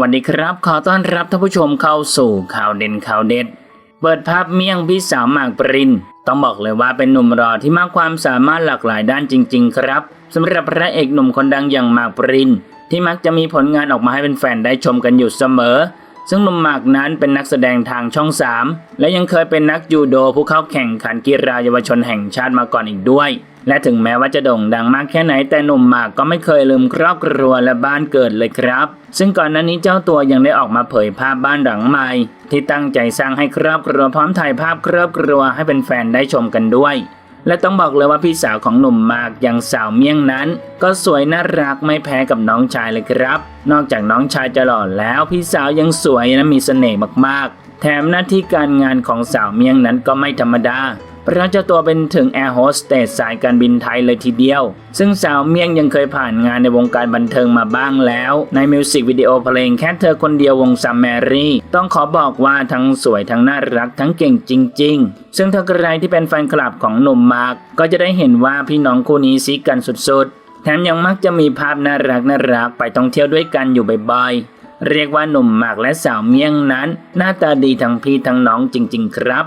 วัสดีครับ ขอต้อนรับท่านผู้ชมเข้าสู่ข่าวเด่นข่าวเด็ด เปิดภาพเมี่ยงพี่สาวหมากปริน ต้องบอกเลยว่าเป็นหนุ่มรอที่มากความสามารถหลากหลายด้านจริง ๆ ครับสำหรับพระเอกหนุ่มคนดังอย่างหมากปริน ที่มักจะมีผลงานออกมาให้เป็นแฟนได้ชมกันอยู่เสมอ ซึ่งหนุ่มหมากนั้นเป็นนักแสดงทางช่อง 3 และยังเคยเป็นนักยูโดผู้เข้าแข่งขันกีฬาเยาวชนแห่งชาติมาก่อนอีกด้วย และถึงแม้ว่าจะโด่งดังมากแค่ไหนแต่หนุ่มหมากก็ไม่เคยลืมครอบครัวและบ้านเกิดเลยครับ ซึ่งก่อนหน้านี้เจ้าตัวยังได้ออกมาเผยภาพบ้านหลังใหม่ ที่ตั้งใจสร้างให้ครอบครัวพร้อมถ่ายภาพครอบครัวให้เป็นแฟนได้ชมกันด้วย และต้องบอกเลยว่าพี่สาวของหนุ่มมากอย่างสาวเมี่ยงนั้น ก็สวยน่ารักไม่แพ้กับน้องชายเลยครับ นอกจากน้องชายจะหล่อแล้วพี่สาวยังสวยและมีเสน่ห์มากๆ แถมหน้าที่การงานของสาวเมี่ยงนั้นก็ไม่ธรรมดา เพราะเจ้าตัวเป็นถึงแอร์โฮสเตสสายการบินไทยเลยทีเดียว ซึ่งสาวเมียงยังเคยผ่านงานในวงการบันเทิงมาบ้างแล้ว ในมิวสิกวิดีโอเพลงแค่เธอคนเดียววงซัมแมรี่ ต้องขอบอกว่าทั้งสวยทั้งน่ารักทั้งเก่งจริง ๆ ซึ่งถ้าใครที่เป็นแฟนคลับของหนุ่มมาร์กก็จะได้เห็นว่าพี่น้องคู่นี้ซีกันสุดๆ แถมยังมักจะมีภาพน่ารักน่ารักไปท่องเที่ยวด้วยกันอยู่บ่อยๆ เรียกว่าหนุ่มหมากและสาวเมี่ยงนั้น หน้าตาดีทั้งพี่ทั้งน้องจริง ๆ ครับ